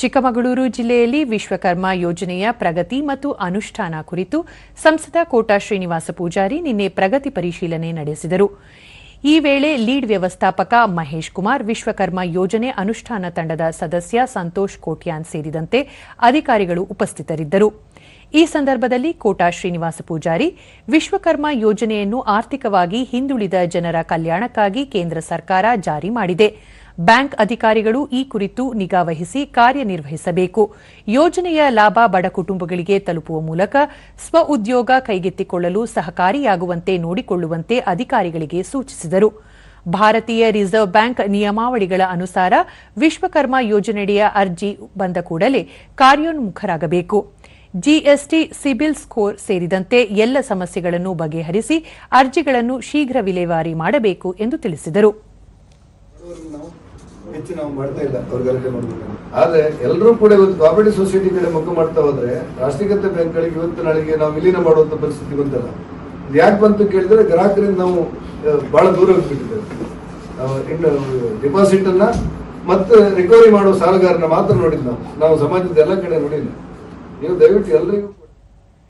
ಚಿಕ್ಕಮಗಳೂರು ಜಿಲ್ಲೆಯಲ್ಲಿ ವಿಶ್ವಕರ್ಮ ಯೋಜನೆಯ ಪ್ರಗತಿ ಮತ್ತು ಅನುಷ್ಠಾನ ಕುರಿತು ಸಂಸದ ಕೋಟಾ ಶ್ರೀನಿವಾಸ ಪೂಜಾರಿ ನಿನ್ನೆ ಪ್ರಗತಿ ಪರಿಶೀಲನೆ ನಡೆಸಿದರು. ಈ ವೇಳೆ ಲೀಡ್ ವ್ಯವಸ್ಥಾಪಕ ಮಹೇಶ್ ಕುಮಾರ್, ವಿಶ್ವಕರ್ಮ ಯೋಜನೆ ಅನುಷ್ಠಾನ ತಂಡದ ಸದಸ್ಯ ಸಂತೋಷ್ ಕೋಟ್ಯಾನ್ ಸೇರಿದಂತೆ ಅಧಿಕಾರಿಗಳು ಉಪಸ್ಥಿತರಿದ್ದರು. ಈ ಸಂದರ್ಭದಲ್ಲಿ ಕೋಟಾ ಶ್ರೀನಿವಾಸ ಪೂಜಾರಿ, ವಿಶ್ವಕರ್ಮ ಯೋಜನೆಯನ್ನು ಆರ್ಥಿಕವಾಗಿ ಹಿಂದುಳಿದ ಜನರ ಕಲ್ಯಾಣಕ್ಕಾಗಿ ಕೇಂದ್ರ ಸರ್ಕಾರ ಜಾರಿ ಮಾಡಿದೆ. ಬ್ಯಾಂಕ್ ಅಧಿಕಾರಿಗಳು ಈ ಕುರಿತು ನಿಗಾವಹಿಸಿ ಕಾರ್ಯನಿರ್ವಹಿಸಬೇಕು. ಯೋಜನೆಯ ಲಾಭ ಬಡ ಕುಟುಂಬಗಳಿಗೆ ತಲುಪುವ ಮೂಲಕ ಸ್ವಉದ್ಯೋಗ ಕೈಗೆತ್ತಿಕೊಳ್ಳಲು ಸಹಕಾರಿಯಾಗುವಂತೆ ನೋಡಿಕೊಳ್ಳುವಂತೆ ಅಧಿಕಾರಿಗಳಿಗೆ ಸೂಚಿಸಿದರು. ಭಾರತೀಯ ರಿಸರ್ವ್ ಬ್ಯಾಂಕ್ ನಿಯಮಾವಳಿಗಳ ಅನುಸಾರ ವಿಶ್ವಕರ್ಮ ಯೋಜನೆಯಡಿಯ ಅರ್ಜಿ ಬಂದ ಕೂಡಲೇ ಕಾರ್ಯೋನ್ಮುಖರಾಗಬೇಕು. ಜಿಎಸ್ಟಿ, ಸಿಬಿಲ್ ಸ್ಕೋರ್ ಸೇರಿದಂತೆ ಎಲ್ಲ ಸಮಸ್ಯೆಗಳನ್ನು ಬಗೆಹರಿಸಿ ಅರ್ಜಿಗಳನ್ನು ಶೀಘ್ರ ವಿಲೇವಾರಿ ಮಾಡಬೇಕು ಎಂದು ತಿಳಿಸಿದರು. ಹೆಚ್ಚು ನಾವು ಮಾಡ್ತಾ ಇಲ್ಲ ಮಾಡ್ಬೇಕು ಆದ್ರೆ ಎಲ್ಲರೂ ಕೂಡ ಇವತ್ತು ಕೋಆಪರೇಟಿವ್ ಸೊಸೈಟಿ ಕಡೆ ಮುಖ ಮಾಡ್ತಾ ಹೋದ್ರೆ ರಾಷ್ಟ್ರೀಕೃತ ಬ್ಯಾಂಕ್ಗಳಿಗೆ ಇವತ್ತು ನಾಳೆಗೆ ನಾವು ವಿಲೀನ ಮಾಡುವಂತ ಪರಿಸ್ಥಿತಿ ಬಂತಲ್ಲ? ಯಾಕೆ ಬಂತು ಕೇಳಿದ್ರೆ ಗ್ರಾಹಕರಿಂದ ನಾವು ಬಹಳ ದೂರ ಹೋಗ್ಬಿಟ್ಟಿದ್ದೇವೆ. ಡಿಪಾಸಿಟ್ ಅನ್ನ ಮತ್ತೆ ರಿಕವರಿ ಮಾಡುವ ಸಾಲಗಾರನ ಮಾತ್ರ ನೋಡಿದ್ ನಾವು. ನಾವು ಸಮಾಜದ ಎಲ್ಲ ಕಡೆ ನೋಡಿಲ್ಲ. ನೀವು ದಯವಿಟ್ಟು ಎಲ್ಲರಿಗೂ